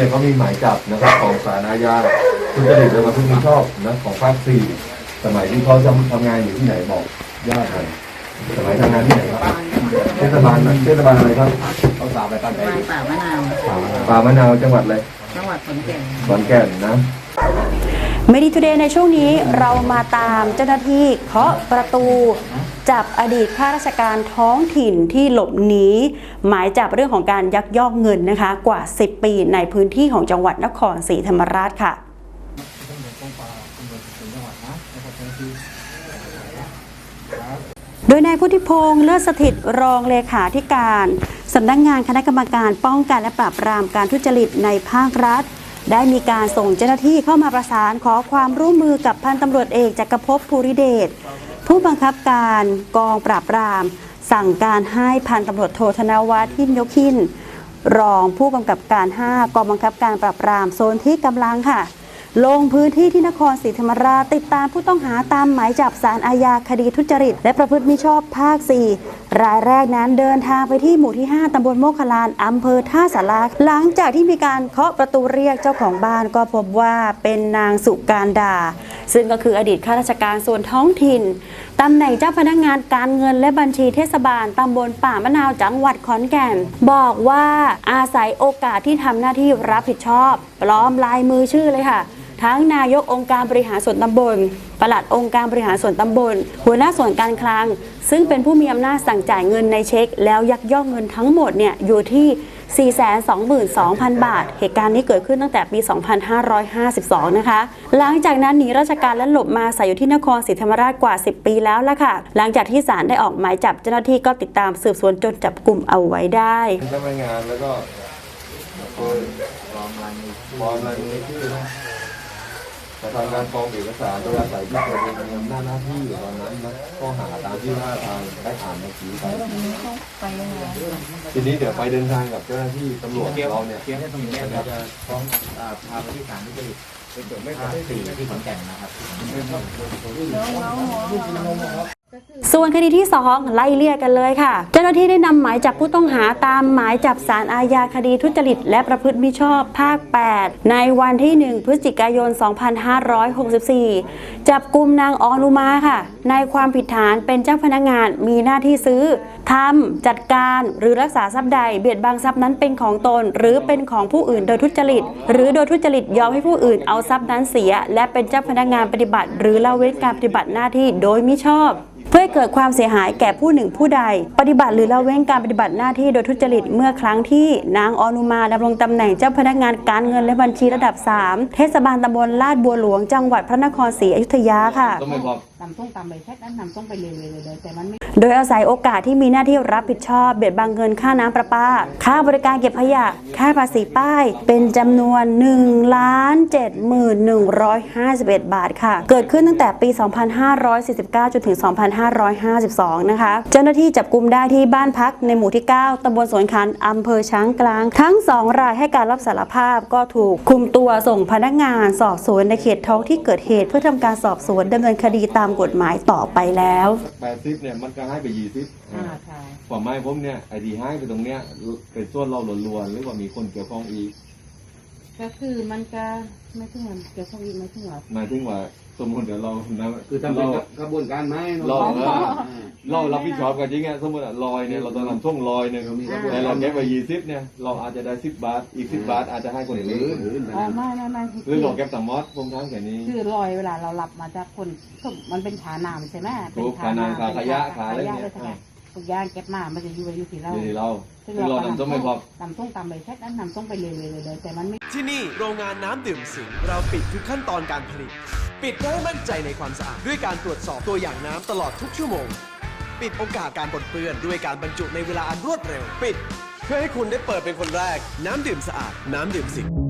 เนี่ยเขามีหมายจับนะครับของศาลอาญาทุจริตและประพฤติมิชอบนะของภาคสี่สมัยที่เขาจะทำงานอยู่ที่ไหนบอกญาติหน่อยสมัยทำงานที่ไหนครับเทศบาลนะเทศบาลอะไรครับเขาสาวไปตั้งใจวางป่ามะนาวป่ามะนาวจังหวัดอะไรจังหวัดขอนแก่นขอนแก่นนะเมดิทูเดย์ในช่วงนี้เรามาตามเจ้าหน้าที่เคาะประตู จับอดีตข้าราชการท้องถิ่นที่หลบหนีหมายจับเรื่องของการยักยอกเงินนะคะกว่า 10 ปีในพื้นที่ของจังหวัดนครศรีธรรมราชค่ะโดยนายพุทธิพงษ์เลิศสถิตรองเลขาธิการสำนักงานคณะกรรมการป้องกันและปราบปรามการทุจริตในภาครัฐ ได้มีการส่งเจ้าหน้าที่เข้ามาประสานขอความร่วมมือกับพันตำรวจเอกจักรภพภูริเดช ผู้บังคับการกองปราบปราม สั่งการให้พันตำรวจโทธนวัฒน์ทินยกิน รองผู้กำกับการ 5 กองบังคับการปราบปรามโซนที่กำลังค่ะ ลงพื้นที่ที่นครศรีธรรมราชติดตามผู้ต้องหาตามหมายจับสารอาญาคดีทุจริต และประพฤติมิชอบภาค 4 รายแรกนั้นเดินทางไปที่หมู่ที่ 5ตำบลโมกขลานอำเภอท่าสาราหลังจากที่มีการเคาะประตูเรียกเจ้าของบ้านก็พบว่าเป็นนางสุการดา ซึ่งก็คืออดีตข้าราชการส่วนท้องถิ่นตำแหน่งเจ้าพนักงานการเงินและบัญชีเทศบาลตำบลป่ามะนาวจังหวัดขอนแก่น บอกว่าอาศัยโอกาสที่ทำหน้าที่รับผิดชอบปลอมลายมือชื่อเลยค่ะทั้งนายกองค์การบริหารส่วนตำบล ปลัดองค์การบริหารส่วนตำบล หัวหน้าส่วนการคลัง ซึ่งเป็นผู้มีอำนาจสั่งจ่ายเงินในเช็ค แล้วยักยอกเงินทั้งหมดเนี่ยอยู่ที่ 422,000 บาท เหตุการณ์นี้เกิดขึ้นตั้งแต่ปี 2552 นะคะ หลังจากนั้นหนีราชการและหลบมาอาศัยอยู่ที่นครศรีธรรมราชกว่า 10 ปีแล้วล่ะค่ะ หลังจากที่ศาลได้ออกหมายจับเจ้าหน้าที่ก็ติดตามสืบสวนจนจับกลุ่มเอาไว้ได้เป็นเจ้าพนักงานแล้วก็โดยปลอมลายมือปลอมลายมือชื่อนะ กระทำการปลอมเอกสารโดยอาศัยที่ตัวเองมีอำนาจหน้าที่อยู่ตอนนั้นนะข้อหาตามที่ว่าทางได้อ่านเมื่อกี้ไปไปยังไงทีนี้เดี๋ยวไปเดินทางกับเจ้าหน้าที่ตำรวจเราเนี่ยเกี่ยวตรงนี้เราจะฟ้องอ่าพาไปที่ศาลทุจริตภาคสี่ที่ขอนแก่นนะครับ ส่วนคดีที่ 2 ไล่เลี่ยกันเลยค่ะ เจ้าหน้าที่ได้นำหมายจับผู้ต้องหาตามหมายจับสารอาญาคดีทุจริต และประพฤติมิชอบภาค 8 ในวันที่ 1 พฤศจิกายน 2564 จับกลุ่มนางออนุมาค่ะ ในความผิดฐานเป็นเจ้าพนักงานมีหน้าที่ซื้อทำจัดการหรือรักษาทรัพย์ใดเบียดบังทรัพย์นั้นเป็นของตน หรือเป็นของผู้อื่นโดยทุจริต หรือโดยทุจริตยอมให้ผู้อื่นเอาทรัพย์นั้นเสีย และเป็นเจ้าพนักงานปฏิบัติ หรือละเว้นการปฏิบัติหน้าที่โดยมิชอบ เพื่อให้เกิดความเสียหายแก่ผู้หนึ่งผู้ใด ปฏิบัติหรือละเว้นการปฏิบัติหน้าที่โดยทุจริตเมื่อครั้งที่นางออนุมาดำรงตำแหน่งเจ้าพนักงานการเงินและบัญชีระดับ 3 เทศบาลตำบลลาดบัวหลวงจังหวัดพระนครศรีอยุธยาค่ะ ต้องไม่พอนำต้องตามไปแค่นั้นนำต้องไปเลยเลยเลยแต่มันไม่ โดยอาศัยโอกาสที่มีหน้าที่รับผิดชอบเบียดบังเงินค่าน้ำประปา ค่าบริการเก็บขยะ ค่าภาษีป้าย เป็นจำนวน1ล้าน71,151 บาทค่ะ เกิดขึ้นตั้งแต่ปี 2549 จนถึง 2552 นะคะ เจ้าหน้าที่จับกลุ่มได้ที่บ้านพักในหมู่ที่ 9ตำบลสวนขันอำเภอช้างกลาง ทั้ง 2 รายให้การรับสารภาพก็ถูกคุมตัวส่งพนักงานสอบสวนในเขตท้องที่เกิดเหตุ เพื่อทำการสอบสวนดำเนินคดีตามกฎหมายต่อไปแล้วแปดสิบเนี่ยมันก็ให้ไปยี่สิบอ่าใช่กว่าไม้ผมเนี่ยไอ้ที่ให้ไปตรงเนี้ยเป็นส่วนเราล้วนๆหรือว่ามีคนเกี่ยวข้องอีก ก็คือมันก็ไม่ถึงมันเกี่ยวข้องอีกไม่ถึงหรอกหมายถึงว่าสมมติเดี๋ยวเรานะคือทำเป็นกระบวนการไหมเรา เออเรารับผิดชอบกันจริงอะสมมติอะลอยเนี่ยเราต้องทำช่วงลอยเนี่ยแต่เราเก็บไปยี่สิบเนี่ยเราอาจจะได้สิบบาทอีกสิบบาทอาจจะให้คนอื่นอ๋อไม่ไม่ไม่หรือเราเก็บต่างมอดผมทั้งแค่นี้ คือลอยเวลาเราหลับมาจากคนมันเป็นขาน้ำใช่ไหมเป็ถูกขาน้ำขาขยะขาอะไรเนี่ยขเลย ทุกอย่างเก็บมามันจะอยู่อยู่ที่เรานี่ที่เราคือเรานำต้มไม่พอนำต้องตามไปแค่นั้นนำต้องไปเลยเลยเลยแต่มันไม่ ที่นี่โรงงานน้ำดื่มสิงห์เราปิดทุกขั้นตอนการผลิต ปิดเพื่อให้มั่นใจในความสะอาดด้วยการตรวจสอบตัวอย่างน้ำตลอดทุกชั่วโมง ปิดโอกาสการปนเปื้อนด้วยการบรรจุในเวลาอันรวดเร็ว ปิด เพื่อให้คุณได้เปิดเป็นคนแรก น้ำดื่มสะอาด น้ำดื่มสิง